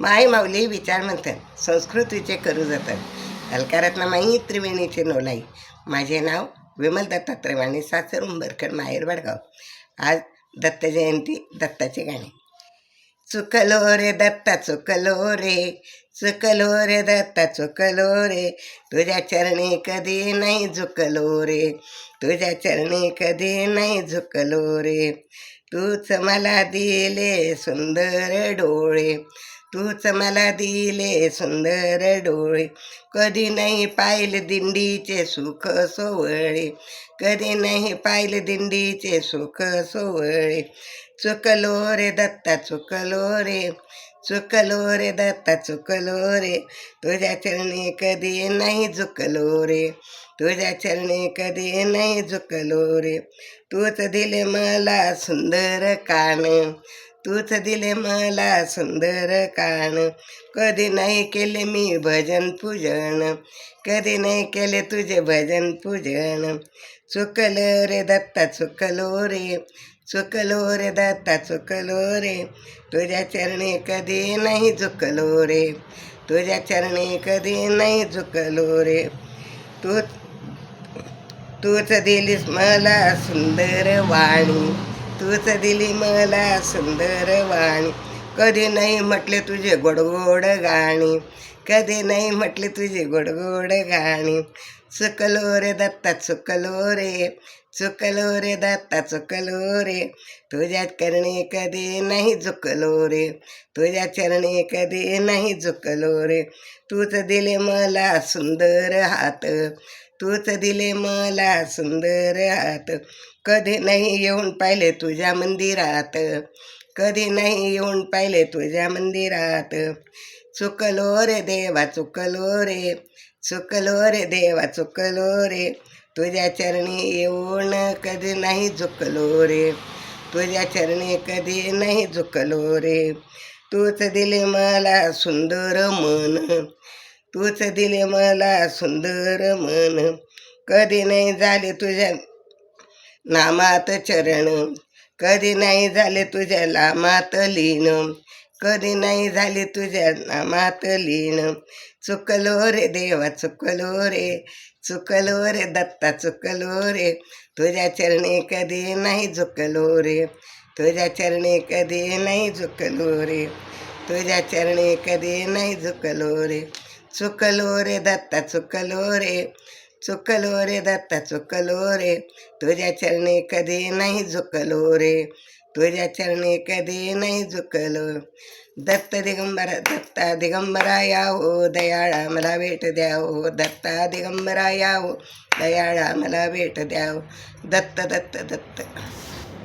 माय माऊली विचार म्हणतात संस्कृतीचे करू जातात. अलकारातनं माई त्रिवेणीचे नोलाई. माझे नाव विमल दत्ता त्रिवाणी सासर उंबरकर माहेर वडगाव. आज दत्त जयंती दत्ताचे गाणे. चुकलो रे दत्ता चुकलो रे चुकलो रे दत्ता चुकलो रे. तुझ्या चरणी कधी नाही झुकलो रे तुझ्या चरणी कधी नाही झुकलो रे. तूच मला दिले सुंदर डोळे. तूच मला दिले सुंदर डोळे. कधी नाही पाहिले दिंडीचे सुख सोवळे कधी नाही पाहिले दिंडीचे सुख सोवळे चुकलो रे दत्ता चुकलो रे. चुकलो रे दत्ता चुकलो रे. तुझ्या चरणी कधी नाही झुकलो रे. तुझ्या चरणी कधी नाही झुकलो रे. तूच दिले मला सुंदर कान. तूच दिले मला सुंदर कान. कधी नाही केले मी भजन पूजन. कधी नाही केले तुझे भजन पूजन. चुकलो रे दत्ता चुकलो रे. चुकलो रे दत्ता चुकलो रे. तुझ्या चरणी कधी नाही झुकलो रे. तुझ्या चरणी कधी नाही झुकलो रे. तू तूच दिलीस मला सुंदर वाणी. तूच दिली मला सुंदर वाणी. कधी नाही म्हटले तुझे गोडगोड गाणी. कधी नाही म्हटले तुझे गोडगोड गाणी. चुकलो रे दत्ता चुकलो रे. चुकलो रे दत्ता चुकलो रे. तुझ्या चरणी कधी नाही झुकलो रे. तुझ्या चरणी कधी नाही झुकलो रे. तूच दिले मला सुंदर हात. तूच दिले मला सुंदर हात कधी नाही येऊन पाहिले तुझ्या मंदिरात. कधी नाही येऊन पाहिले तुझ्या मंदिरात. चुकलो रे देवा चुकलो रे. चुकलो रे देवा चुकलो रे. तुझ्या चरणी येऊन कधी नाही झुकलो रे. तुझ्या चरणी कधी नाही झुकलो रे. तूच दिले मला सुंदर मन. तूच दिले मला सुंदर मन. कधी नाही झाले तुझ्या नामात चरण. कधी नाही झाले तुझ्या लामात लीन. कधी नाही झाले तुझ्या नामात लीन. चुकलो रे देवा चुकलो रे. चुकलो रे दत्ता चुकलो रे. तुझ्या चरणी कधी नाही झुकलो रे. तुझ्या चरणी कधी नाही झुकलो रे. तुझ्या चरणी कधी नाही झुकलो रे. चुकलो रे दत्ता चुकलो रे चुकलो रे दत्ता चुकलो रे तुझ्या चरणी कधी नाही झुकलो रे तुझ्या चरणी कधी नाही झुकलो. दत्त दिगंबरा दत्ता दिगंबरा यावो दयाळा मला भेट द्यावो. दत्ता दिगंबरा यावो दयाळा मला भेट द्यावो. दत्त दत्त दत्त.